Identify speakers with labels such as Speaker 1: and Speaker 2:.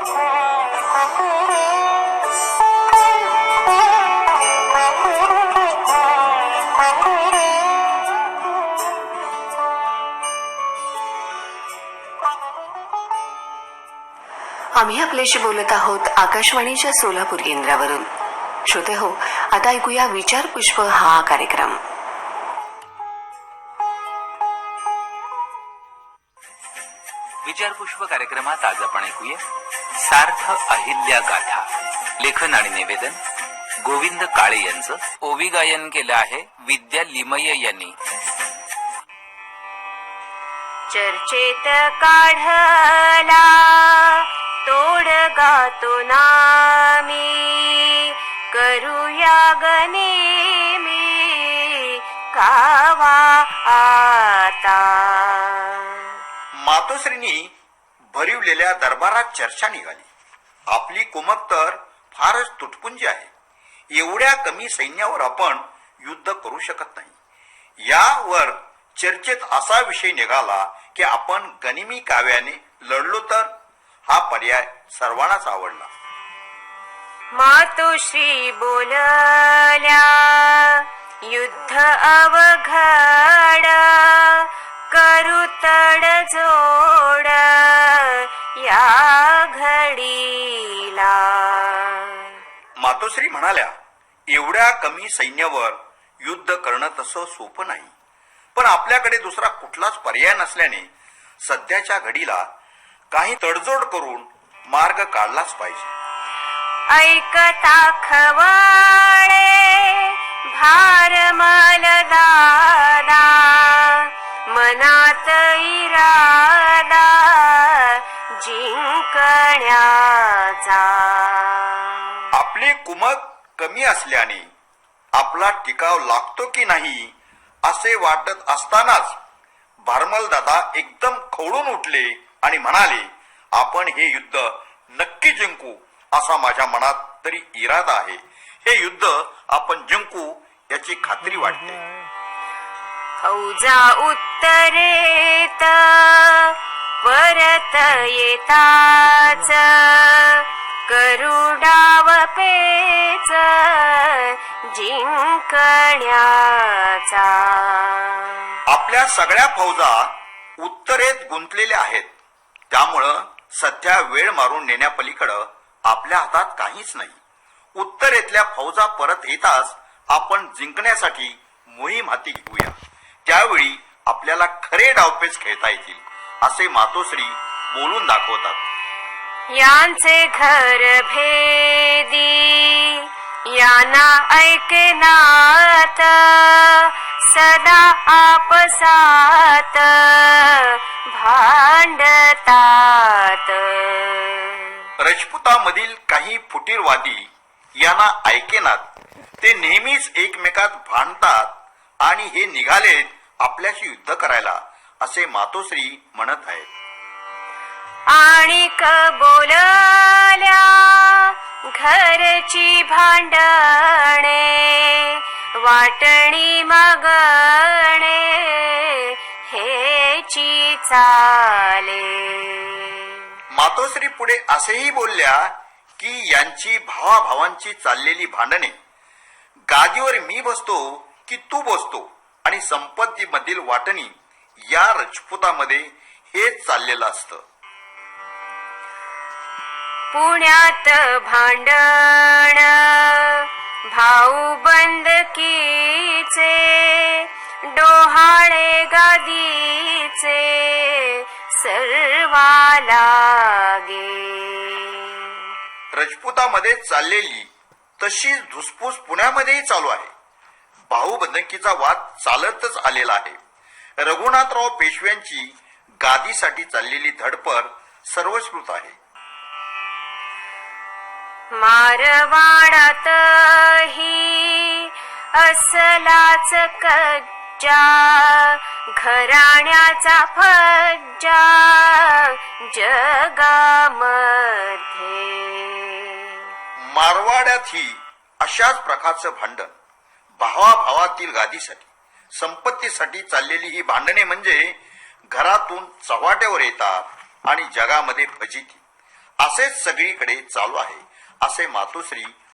Speaker 1: आम्ही आपल्याशी बोलत आहोत आकाशवाणीच्या सोलापूर केंद्रावरून. श्रोते हो आता ऐकूया विचारपुष्प हा कार्यक्रम.
Speaker 2: विचारपुष्प कार्यक्रमात आज आपण ऐकूया सार्थ अहिल्या गाथा. लेखन आणि निवेदन गोविंद काळे यांचं. ओवी गायन केलं आहे विद्या लिमये यांनी.
Speaker 3: चर्चेत काढला तोड गातो नामी. करूया गनेमी कावा आता.
Speaker 4: मातोश्रीनी भरिवलेल्या दरबारात चर्चा निघाली. आपली कुमक तर फारच तुटपुंजी आहे. एवढ्या कमी सैन्यावर आपण युद्ध करू शकत नाही. यावर चर्चेत असा विषय निघाला की आपण गनिमी काव्याने लढलो तर हा पर्याय सर्वांनाच आवडला.
Speaker 3: मातोश्री बोलल्या युद्ध अवघड करू तड जोड या घडीला.
Speaker 4: मातोश्री म्हणाल्या एवढ्या कमी सैन्यावर युद्ध करणं तसं सोपं नाही. पण आपल्याकडे दुसरा कुठलाच पर्याय नसल्याने सध्याच्या घडीला काही तडजोड करून मार्ग काढलाच पाहिजे.
Speaker 3: ऐकता खवळे भार मलदादा
Speaker 4: आपली कुमक कमी असल्याने आपला टिकाव लागतो की नाही असे वाटत असतानाच भारमल दादा एकदम खवळून उठले आणि म्हणाले आपण हे युद्ध नक्की जिंकू असा माझ्या मनात तरी इरादा आहे. हे युद्ध आपण जिंकू याची खात्री वाटते.
Speaker 3: फौजा उत्तरेत परत येताच. करुडाव पेच जिंकण्याचा.
Speaker 4: आपल्या सगळ्या फौजा उत्तरेत गुंतलेल्या आहेत. त्यामुळं सध्या वेळ मारून नेण्यापलीकडं आपल्या हातात काहीच नाही. उत्तरेतल्या फौजा परत येताच आपण जिंकण्यासाठी मोहीम हाती घेऊया. त्यावेळी आपल्याला खरे डावपेच खेळता येतील असे मातोश्री बोलून दाखवतात.
Speaker 3: यांचे घर भेदी यांना ऐकनात सदा आपसात भांडतात.
Speaker 4: रजपुतामधील काही फुटीरवादी यांना ऐकेनात ते नेहमीच एकमेकात भांडतात आणि हे निघालेत आपल्याशी युद्ध करायला असे मातोश्री म्हणत आहेत.
Speaker 3: आणि बोलल्या घरची भांडणे वाटणी मगणे हेची चाले.
Speaker 4: मातोश्री पुढे असेही बोलल्या की यांची भावाभावांची चाललेली भांडणे. गादीवर मी बसतो की तू बसतो आणि संपत्तीमधील वाटणी या रजपुतामध्ये हेच चाललेलं असतं.
Speaker 3: पुण्यात भांडण. भाऊ बंदकीचे डोहाळे गादीचे सर्वा लागे
Speaker 4: रजपुतामध्ये चाललेली तशीच धुसफूस पुण्यामध्येही चालू आहे. भाऊ बंदकीचा वाद चालतच आलेला आहे. रघुनाथराव पेशव्यांची गादीसाठी चाललेली धडपड सर्वस्कृत आहे.
Speaker 3: मारवाडातही असलाच कज्जा घराण्याचा फज्जा जगामध्ये.
Speaker 4: मारवाड्यातही अशाच प्रकारचं भांडण भावाभावातील गादीसाठी संपत्तीसाठी चाललेली ही भांडणे म्हणजे घरातून चव्हाट्यावर येतात आणि जगामध्ये फजिती असेच सगळीकडे चालू आहे असे मातोश्री